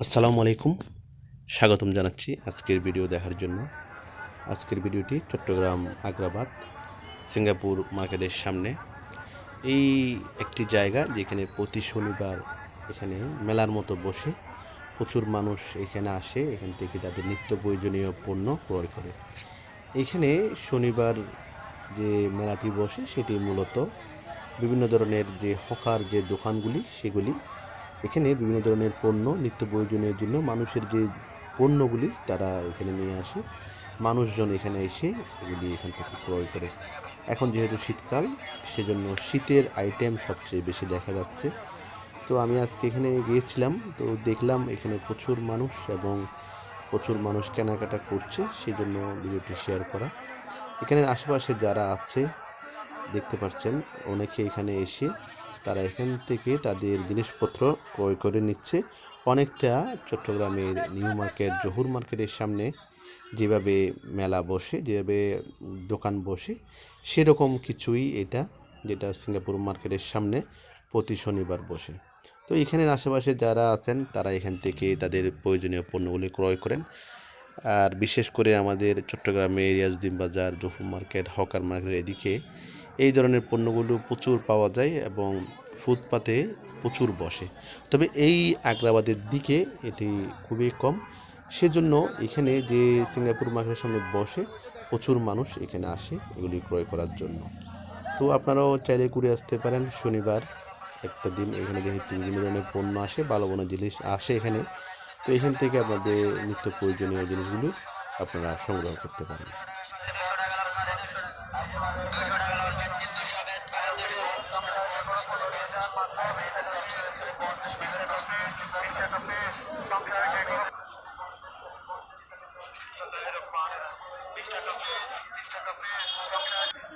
আসসালামু আলাইকুম। স্বাগতম জানাচ্ছি আজকের ভিডিও দেখার জন্য। আজকের ভিডিওটি চট্টগ্রাম আগ্রাবাদ সিঙ্গাপুর মার্কেটের সামনে। এই একটি জায়গা যেখানে প্রতি শনিবার এখানে মেলার মতো বসে প্রচুর মানুষ এখানে আসে, এখান থেকে তাদের নিত্য প্রয়োজনীয় পণ্য ক্রয় করে। এইখানে শনিবার যে মেলাটি বসে সেটি মূলত বিভিন্ন ধরনের যে হকার যে দোকানগুলি, সেগুলি এখানে বিভিন্ন ধরনের পণ্য, নিত্য প্রয়োজনের জন্য মানুষের যে পণ্যগুলি তারা এখানে নিয়ে আসে। মানুষজন এখানে এসে এগুলি এখান থেকে ক্রয় করে। এখন যেহেতু শীতকাল, সেজন্য শীতের আইটেম সবচেয়ে বেশি দেখা যাচ্ছে। তো আমি আজকে এখানে গিয়েছিলাম, তো দেখলাম এখানে প্রচুর মানুষ এবং প্রচুর মানুষ কেনাকাটা করছে সেই জন্য ভিডিওটি শেয়ার করা। এখানের আশেপাশে যারা আছে, দেখতে পাচ্ছেন, অনেকে এখানে এসে তারা এখান থেকে তাদের জিনিসপত্র ক্রয় করে নিচ্ছে। অনেকটা চট্টগ্রামের নিউ মার্কেট, জহুর মার্কেটের সামনে যেভাবে মেলা বসে, যেভাবে দোকান বসে, সেরকম কিছুই এটা যেটা সিঙ্গাপুর মার্কেটের সামনে প্রতি শনিবার বসে। তো এখানের আশেপাশে যারা আছেন, তারা এখান থেকে তাদের প্রয়োজনীয় পণ্যগুলি ক্রয় করেন। আর বিশেষ করে আমাদের চট্টগ্রামে রিয়াজুদ্দিন বাজার, জহুর মার্কেট, হকার মার্কেট এদিকে এই ধরনের পণ্যগুলো প্রচুর পাওয়া যায় এবং ফুটপাতে প্রচুর বসে। তবে এই আগ্রাবাদের দিকে এটি খুবই কম। সেজন্য এখানে যে সিঙ্গাপুর মার্কেটের সামনে বসে প্রচুর মানুষ এখানে আসে এগুলি ক্রয় করার জন্য। তো আপনারাও চাইলে ঘুরে আসতে পারেন। শনিবার একটা দিন এখানে যেহেতু বিভিন্ন ধরনের পণ্য আসে, ভালো ভালো জিনিস আসে এখানে, তো এখান থেকে আপনাদের নিত্য প্রয়োজনীয় জিনিসগুলি আপনারা সংগ্রহ করতে পারেন। Mr. Kapil, Mr. Kapil, Dr.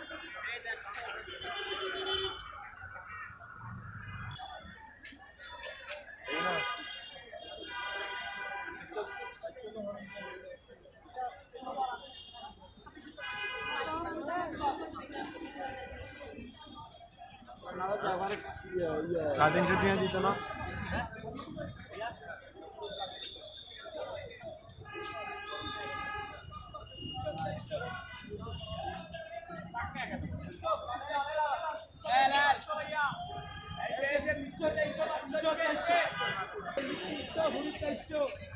Cutting shooting দিত না না